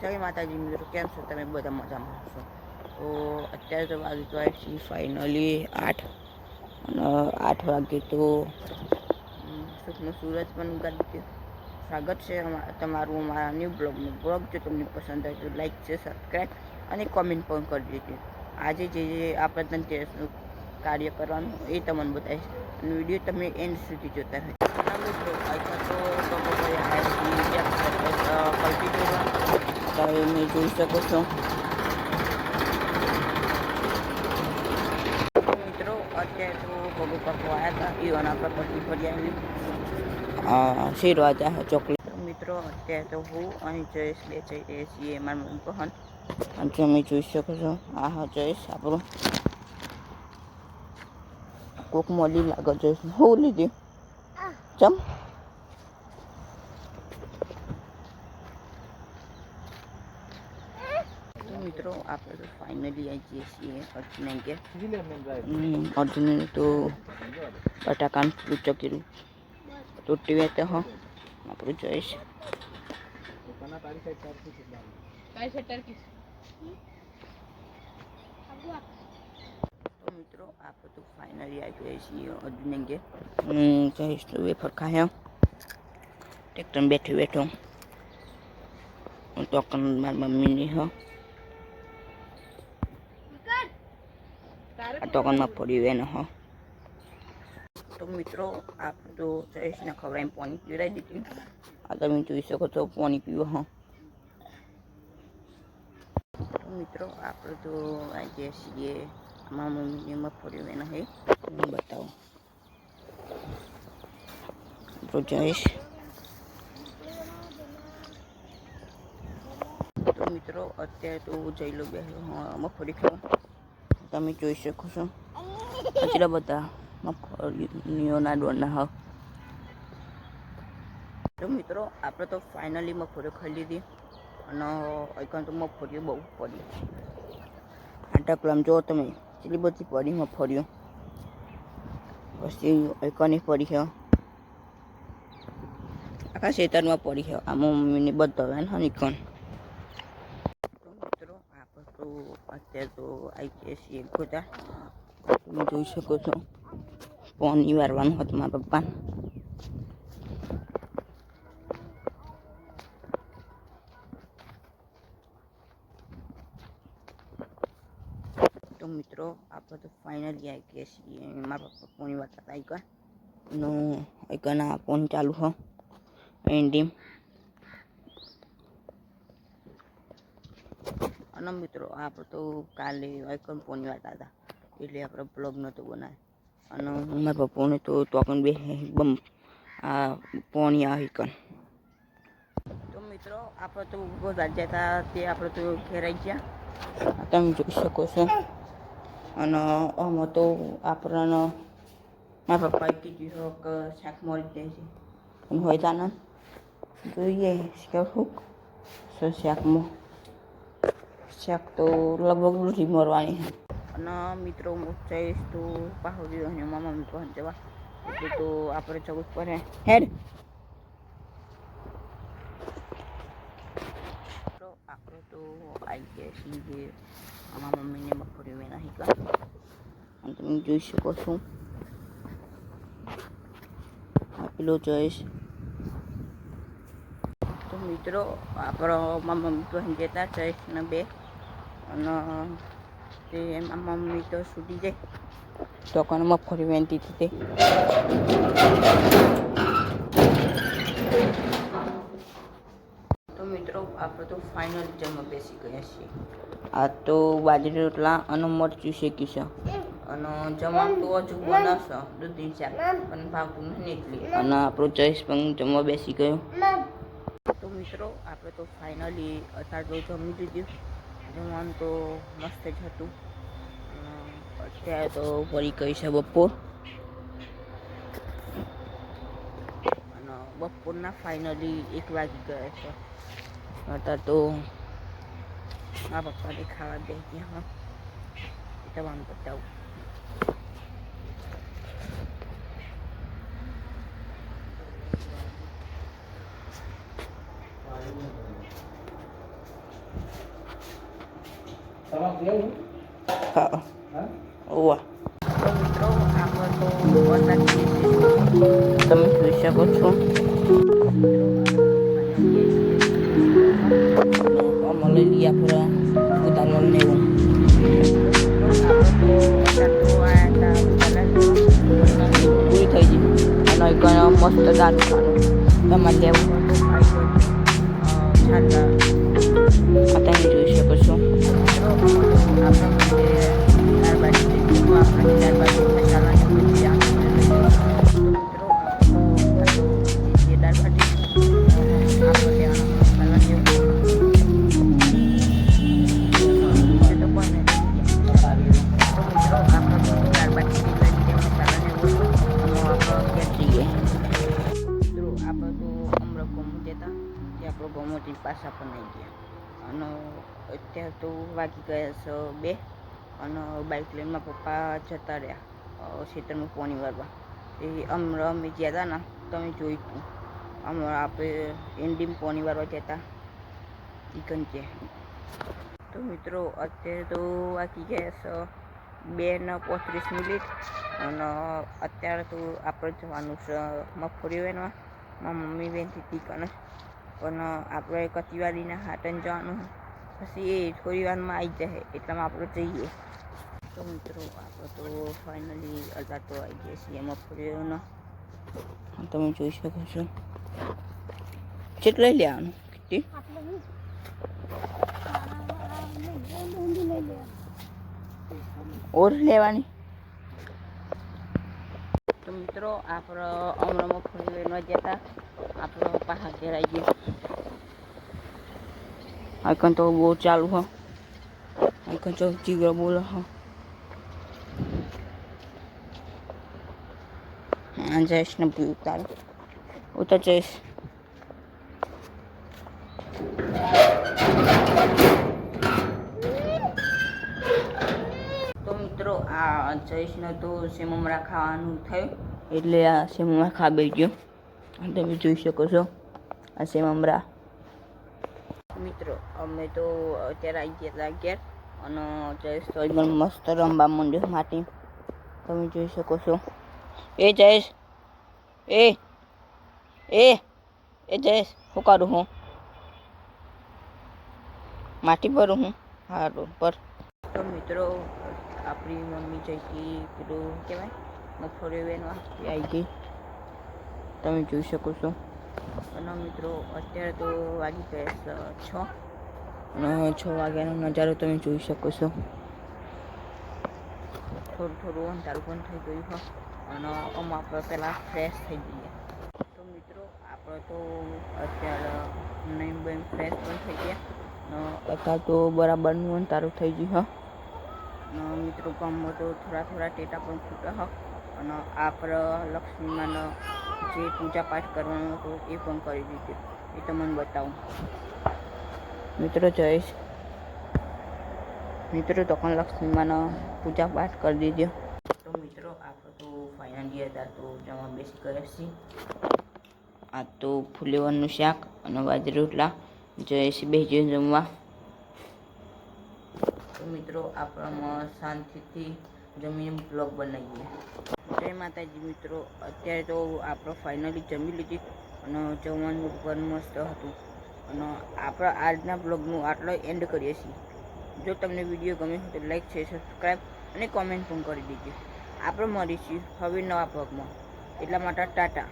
જય માતાજી મિત્રો કેમ છો? તમે બધા મજામાં છો તો અત્યારે તો વાગી આવી છે ફાઇનલી આઠ. અને આઠ વાગે તો સુખનું સૂરજ પણ ઉગાડી સ્વાગત છે તમારું અમારા ન્યૂ બ્લોગનું બ્લોગ જો તમને પસંદ આવે તો લાઈક છે સબસ્ક્રાઈબ અને કોમેન્ટ પણ કરી દેજો. આજે જે જે આપણે ધનતેરસનું કાર્ય કરવાનું એ તમને બતાવીશ. અને વીડિયો તમે એન્ડ સુધી જોતા રહેજો. મિત્રો તો લોકો તમે જોઈ શકો છો મિત્રો અત્યારે તો ભગુ પાકો આવ્યા હતા ઈવન આપણે ફરી ફર્યા શેરવા જાય ચોકલેટ મિત્રો અત્યારે તો હું અહીં જયેશ બે જઈએ છીએ મારા મમ્મી પહન અને તમે જોઈ શકો છો આ હા જયેશ આપણું કોક મોલી લાગે જયેશ હું લીધી ચમ તો મિત્રો આપણે તો ફાઇનલી આવી જઈએ છીએ અર્જુન કે અર્જુન તો બટાકાનું પૂછો કર્યું તૂટી વેતે હો આપણું જોઈશ તો મિત્રો આપણે તો ફાઇનલી આવી ગયા છીએ અર્જુન કે હું જઈશ તો વેફર ખાયો ટ્રેક્ટર બેઠો બેઠો હું તો કન મારી મમ્મીની હો આ ટોકનમાં પડ્યું એનો હો. તો મિત્રો આપણે તો જયેશને ખવડાવીને પાણી પીવડાવી દીધું. આ તમે જોઈ શકો છો પાણી પીવો હા. મિત્રો આપણે તો આજે છીએ અમારા મમ્મીને મગફળી એના હે. હું બતાવું. તો જયેશ તો મિત્રો અત્યારે તો જઈ લો બે મગફળી ખાવા તમે જોઈ શકો છો. કચરા બધા મગફળીઓના હા તો મિત્રો, આપણે તો ફાઇનલી મગફળીઓ ખાઈ લીધી. અને અહીં તો મગફળીઓ બહુ પડી. આટા પ્લમ જો તમે એટલી બધી પડી મગફળીઓ. પછી એકની પડી છે. આખા ખેતરમાં પડી છે. આ મમ્મીની બધા હોય ને નીકળ તો મિત્રો આપણે તો અત્યારે તો આવી છીએ ગોતા. તમે જોઈ શકો છો. પાણી વારવાનું હતું મારા પપ્પા તો મિત્રો આપણે તો ફાઇનલી આવી ગયા છીએ મારા પપ્પા ફોન વારતા હતા આઈકા નો આઈકાના પોણી ચાલુ હો. એન્ડીમ અને મિત્રો, આપણે તો કાલે આઈકન વાત હતા, એટલે આપણે બ્લોગ નહોતો બનાવ્યો. અને મારા પપ્પાને તો તોકન બે બમ, આ પોણી આઈકન. તો મિત્રો, આપણે તો બધા જતા તે આપણે તો ઘેરાઈ ગયા. તમે જોઈ શકો છો. અને અમે તો આપણને, મારા પપ્પાએ કીધું કે શાક મળી જાય છે. અને હોય તાનંદ જોઈએ, શું શું શાકમાં? શાક તો લગભગ નથી મરવાની અને મિત્રો હું જઈશ તો પાહુરી અને મામા મમ્મી પહોંચ જવા એટલે તો આપણે જવું જ પડે હેડ તો આપણે તો આવી ગયા છીએ અમારા મમ્મીને મગફળી મેં નહીં કા અને તમે જોઈ શકો છો આ પેલો જઈશ તો મિત્રો આપણો મારા મમ્મી તો જતા જઈશ ને બે અને તે એમાં મમ્મી તો છૂટી જાય. તો કોને મગફળી વહેતી હતી તે. તો મિત્રો આપણે તો ફાઇનલ જમવા બેસી ગયા છીએ. આ તો બાજરી રોટલા અને મરચું શેકી છે. અને જમવાનું તો હજુ બનાવશો દૂધની શાક. પણ ભાવતું નહીં એટલે. અને આપણો ચોઈસ પણ જમવા બેસી ગયો. તો મિત્રો આપણે તો ફાઇનલી અત્યારે તો જમી લીધું. જમવાનું તો મસ્ત જ હતું. અત્યારે તો ફરી ગઈ છે બપોર. અને બપોરના ફાઇનલી એક વાગી ગયા છે. અત્યારે તો મારા પપ્પાને ખાવા દે ત્યાં તમામ બતાવું તમારે પીવું હા હા ઓવા તો મિત્રો આપણે તો વરસાદ તમે જોઈ શકો છો આમાં લઈ લઈએ આપણે ઉતારવાનું ને એવું પૂરી થઈ ગઈ અને એક મસ્ત દારૂ ખાવાનું તમારે લેવું আপনার তার বাড়িতে আপনাকে তার તો વાગી ગયા છે બે અને બાઇક લઈને પપ્પા જતા રહ્યા ખેતરમાં પોણી વારવા એ અમર અમે ગયા હતા ને, તમે જોયું હતું. અમર આપણે એન્ડીમ પોણી વારવા જતા ચિકન છે તો મિત્રો, અત્યારે તો વાગી ગયા છે બે ને પોત્રીસ મિનિટ અને અત્યારે તો આપણે જવાનું છે મગફળી બહેનમાં મમ્મી બહેનથી ચિકન પણ આપણે કચીવાડીના હાટન જવાનું. પછી એ થોડી વારમાં આવી જાય એટલામાં આપણે જઈએ. તો મિત્રો આપણે તો ફાઇનલી અડધા તો આવી ગયા છીએ મગફળીઓનો. તમે જોઈ શકો છો. કેટલા લેવાનું કેટલી ઓર લેવાની? તો મિત્રો આપણો હમણાં મગફળી લેવા જતા આપણો પાસા ઘેર આવી ગયા. આઈકન તો બહુ ચાલુ હો. આઈકન તો જીગર બોલો હો. હા જઈશ ને પી ઉતાર ઉતર જઈશ તો મિત્રો, આ જયેશને તો સેમમરા ખાવાનું થયું, એટલે આ સેમમરા ખા બે ગયો. તમે જોઈ શકો છો, આ સેમમરા મિત્રો, અમે તો અત્યારે આવી ગયા હતા ઘેર અને જયેશ તો એકદમ મસ્ત રમવા માંડ્યો માટે. તમે જોઈ શકો છો. એ જયેશ, એ એ એ જયેશ શું કરું હું? માટી ભરું હું? હારું પર તો મિત્રો, આપણી મમ્મી જઈ ગઈ, પેલું કહેવાય મગફળી વેનવા આવી ગઈ. તમે જોઈ શકો છો. અને મિત્રો, અત્યારે તો વાગી ગયા છ છ. વાગ્યાનો નજારો તમે જોઈ શકો છો. થોડું થોડું અંધારું પણ થઈ ગયું હોય અને આમ આપણે પહેલાં ફ્રેશ થઈ જઈએ. તો મિત્રો, આપણે તો અત્યારે નહીં બહેન ફ્રેશ પણ થઈ ગયા. અત્યારે તો બરાબરનું અંધારું થઈ ગયું હોય મિત્રો, ગામમાં તો થોડા થોડા ટેટા પણ ફૂટા હોય અને આપણે લક્ષ્મીમાનો જે પૂજા પાઠ કરવાનો હતો એ પણ કરી દીધો. એ તમને બતાવું. મિત્રો જયેશ મિત્રો તો પણ લક્ષ્મીમાનો પૂજા પાઠ કરી દીધો. તો મિત્રો આપણે તો ફાઇનલી હતા તો જમવા બેસી ગયા છીએ. આ તો ફુલેવરનું શાક અને બાજરી રોટલા. જયેશ બેસી જમવા. તો મિત્રો, આપણામાં શાંતિથી જમીને બ્લોગ બનાવીએ. જય માતાજી મિત્રો. અત્યારે તો આપણે ફાઇનલી જમી લીધી અને જમવાનું પણ મસ્ત હતું. અને આપણા આજના બ્લોગનું આટલો એન્ડ કરીએ છીએ. જો તમને વીડિયો ગમે તો લાઈક છે સબસ્ક્રાઈબ અને કોમેન્ટ પણ કરી દીધી આપણે મળીશું હવે નવા બ્લોગમાં એટલા માટે ટાટા.